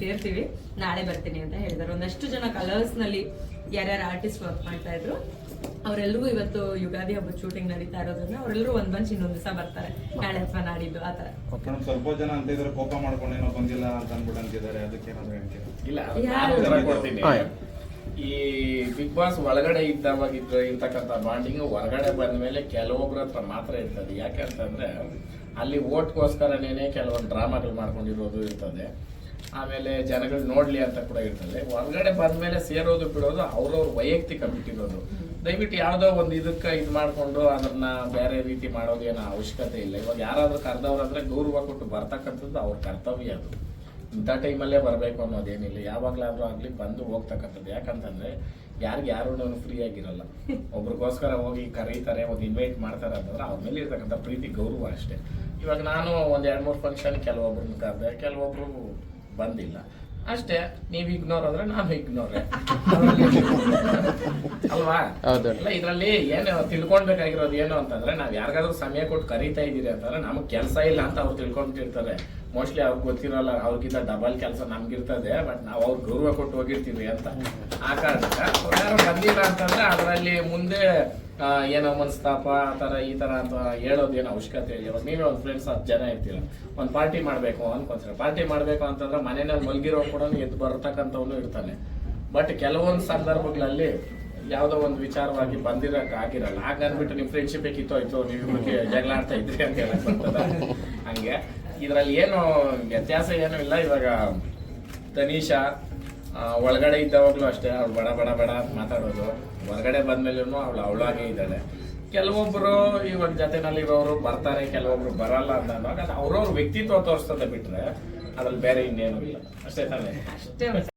ಸೇರ್ತೀವಿ. ನಾಳೆ ಬರ್ತೀನಿ ಅಂತ ಹೇಳಿದ್ದಾರೆ ಒಂದಷ್ಟು ಜನ ಕಲರ್ಸ್ನಲ್ಲಿ ಯಾರ್ಯಾರು ಆರ್ಟಿಸ್ಟ್ ವರ್ಕ್ ಮಾಡ್ತಾ ಇದ್ರು ಅವರೆಲ್ಲರೂ ಇವತ್ತು ಯುಗಾದಿ ಹಬ್ಬದ ಶೂಟಿಂಗ್ ನಡೀತಾ ಇರೋದ್ರಿಂದ ಅವರೆಲ್ಲರೂ ಒಂದ್ ಬಂಚ್ ಇನ್ನೊಂದ್ ದಿವಸ ಬರ್ತಾರೆ. ನಾಳೆ ಅಥವಾ ನಾಡಿದ್ದು ಆ ತರ ಸ್ವಲ್ಪ ಜನ ಅಂತ ಇದ್ರೆ ಕೋಪ ಮಾಡ್ಕೊಂಡೇನೋ ಬಂದಿಲ್ಲ ಅಂತ ಅಂದ್ಬಿಟ್ಟು ಅಂತಿದ್ದಾರೆ ಅದಕ್ಕೆ ಏನಾದ್ರು ಹೇಳ್ತೀರಾ? ಇಲ್ಲ ನಾನು ಉತ್ತರ ಕೊಡ್ತೀನಿ. ಈ ಬಿಗ್ ಬಾಸ್ ಒಳಗಡೆ ಇದ್ದಾವಾಗ ಇರ್ತಕ್ಕಂಥ ಬಾಂಡಿಂಗ್ ಹೊರಗಡೆ ಬಂದ ಮೇಲೆ ಕೆಲವೊಬ್ಬರ ಹತ್ರ ಮಾತ್ರ ಇರ್ತದೆ. ಯಾಕೆ ಅಂತಂದ್ರೆ ಅಲ್ಲಿ ಓಟ್ಗೋಸ್ಕರನೇನೆ ಕೆಲವೊಂದು ಡ್ರಾಮಾಗಳು ಮಾಡ್ಕೊಂಡಿರೋದು ಇರ್ತದೆ. ಆಮೇಲೆ ಜನಗಳು ನೋಡ್ಲಿ ಅಂತ ಕೂಡ ಇರ್ತದೆ. ಹೊರಗಡೆ ಬಂದ್ಮೇಲೆ ಸೇರೋದು ಬಿಡೋದು ಅವ್ರವ್ರ ವೈಯಕ್ತಿಕ ಬಿಟ್ಟಿರೋದು ದಯವಿಟ್ಟು ಯಾವ್ದೋ ಒಂದು ಇದಕ್ಕೆ ಇದು ಮಾಡ್ಕೊಂಡು ಅದನ್ನ ಬೇರೆ ರೀತಿ ಮಾಡೋದು ಏನೋ ಅವಶ್ಯಕತೆ ಇಲ್ಲ. ಇವಾಗ ಯಾರಾದ್ರೂ ಕರೆದವ್ರಂದ್ರೆ ಗೌರವ ಕೊಟ್ಟು ಬರ್ತಕ್ಕಂಥದ್ದು ಅವ್ರ ಕರ್ತವ್ಯ ಅದು. ಇಂಥ ಟೈಮಲ್ಲೇ ಬರಬೇಕು ಅನ್ನೋದೇನಿಲ್ಲ. ಯಾವಾಗಲಾದ್ರೂ ಆಗ್ಲಿ ಬಂದು ಹೋಗ್ತಕ್ಕಂಥದ್ದು. ಯಾಕಂತಂದ್ರೆ ಯಾರಿಗೆ ಯಾರು ಫ್ರೀ ಆಗಿರಲ್ಲ. ಒಬ್ರಿಗೋಸ್ಕರ ಹೋಗಿ ಕರೀತಾರೆ, ಒಂದು ಇನ್ವೈಟ್ ಮಾಡ್ತಾರೆ ಅಂತಂದ್ರೆ ಅವ್ರ ಮೇಲೆ ಇರ್ತಕ್ಕಂಥ ಪ್ರೀತಿ, ಗೌರವ ಅಷ್ಟೇ. ಇವಾಗ ನಾನು ಒಂದು ಎರಡು ಮೂರು ಫಂಕ್ಷನ್ ಕೆಲವೊಬ್ರನ್ನ ಕರೆದೆ. ಕೆಲವೊಬ್ರು ಬಂದಿಲ್ಲ. ಅಷ್ಟೇ ನೀವು ಇಗ್ನೋರ್ ಆದ್ರೆ ನಾನು ಇಗ್ನೋರ್ ಅಲ್ವಾ? ಹೌದು. ಇಲ್ಲ ಇದರಲ್ಲಿ ಏನು ತಿಳ್ಕೊಳ್ಬೇಕಾಗಿರೋದು ಏನು ಅಂತಂದ್ರೆ ನಾವು ಯಾರಿಗಾದ್ರೂ ಸಮಯ ಕೊಟ್ಟು ಕರೀತಾ ಇದ್ದೀರಿ ಅಂತಂದ್ರೆ ನಮಗೆ ಕೆಲಸ ಇಲ್ಲ ಅಂತ ಅವ್ರು ತಿಳ್ಕೊಂಡಿರ್ತಾರೆ ಮೋಸ್ಟ್ಲಿ ಅವ್ರಿಗೆ ಗೊತ್ತಿರಲ್ಲ, ಅವ್ರಿಗಿಂತ ಡಬಲ್ ಕೆಲಸ ನಮ್ಗಿರ್ತದೆ ಬಟ್ ನಾವು ಅವ್ರ ಗೌರವ ಕೊಟ್ಟು ಹೋಗಿರ್ತೀವಿ ಅಂತ. ಆ ಕಾರಣಕ್ಕೆ ಯಾರು ಬಂದಿಲ್ಲ ಅಂತಂದ್ರೆ ಅದರಲ್ಲಿ ಮುಂದೆ ಏನೋ ಮನಸ್ತಾಪ, ಆ ತರ ಈ ತರ ಅಂತ ಹೇಳೋದೇನು ಅವಶ್ಯಕತೆ ಇಲ್ಲ. ನೀವೇ ಒಂದು ಫ್ರೆಂಡ್ಸ್ ಹತ್ತು ಜನ ಇರ್ತೀರ. ಒಂದು ಪಾರ್ಟಿ ಮಾಡ್ಬೇಕು ಅನ್ಕೊಂತೀರ. ಪಾರ್ಟಿ ಮಾಡ್ಬೇಕು ಅಂತಂದ್ರೆ ಮನೆಯಲ್ಲಿ ಮಲ್ಗಿರೋ ಕೂಡ ಎದ್ದು ಬರ್ತಕ್ಕಂಥವನು ಇರ್ತಾನೆ. ಬಟ್ ಕೆಲವೊಂದು ಸಂದರ್ಭಗಳಲ್ಲಿ ಯಾವ್ದೋ ಒಂದು ವಿಚಾರವಾಗಿ ಬಂದಿರಕ್ ಆಗಿರಲ್ಲ. ಹಾಗ ನಿಮ್ಮ ನಿಮ್ ಫ್ರೆಂಡ್ಶಿಪ್ ಆಯ್ತು ನೀವು ಇಬ್ರಿಗೆ ಜಗಳ ಆಡ್ತಾ ಇದ್ರಿ ಅಂತ ಹೇಳಕ್ ಬರ್ತದ? ಹಂಗೆ. ಇದ್ರಲ್ಲಿ ಏನು ವ್ಯತ್ಯಾಸ ಏನು ಇಲ್ಲ. ಇವಾಗ ತನೀಶಾ ಆ, ಒಳಗಡೆ ಇದ್ದಾವಾಗ್ಲೂ ಅಷ್ಟೇ. ಅವ್ಳು ಬಡ ಬಡ ಬಡ ಅಂತ ಮಾತಾಡೋದು. ಹೊರಗಡೆ ಬಂದ್ಮೇಲೂ ಅವಳು ಅವಳಾಗೆ ಇದ್ದಾಳೆ. ಕೆಲವೊಬ್ರು ಇವಾಗ ಜೊತೆನಲ್ಲಿರೋರು ಬರ್ತಾರೆ ಕೆಲವೊಬ್ರು ಬರಲ್ಲ ಅಂದಾಗ ಅದು ಅವ್ರವ್ರ ವ್ಯಕ್ತಿತ್ವ ತೋರಿಸ್ತದೆ ಬಿಟ್ರೆ ಅದ್ರಲ್ಲಿ ಬೇರೆ ಇನ್ನೇನು ಇಲ್ಲ. ಅಷ್ಟೇ ತಾನೇ? ಅಷ್ಟೇ.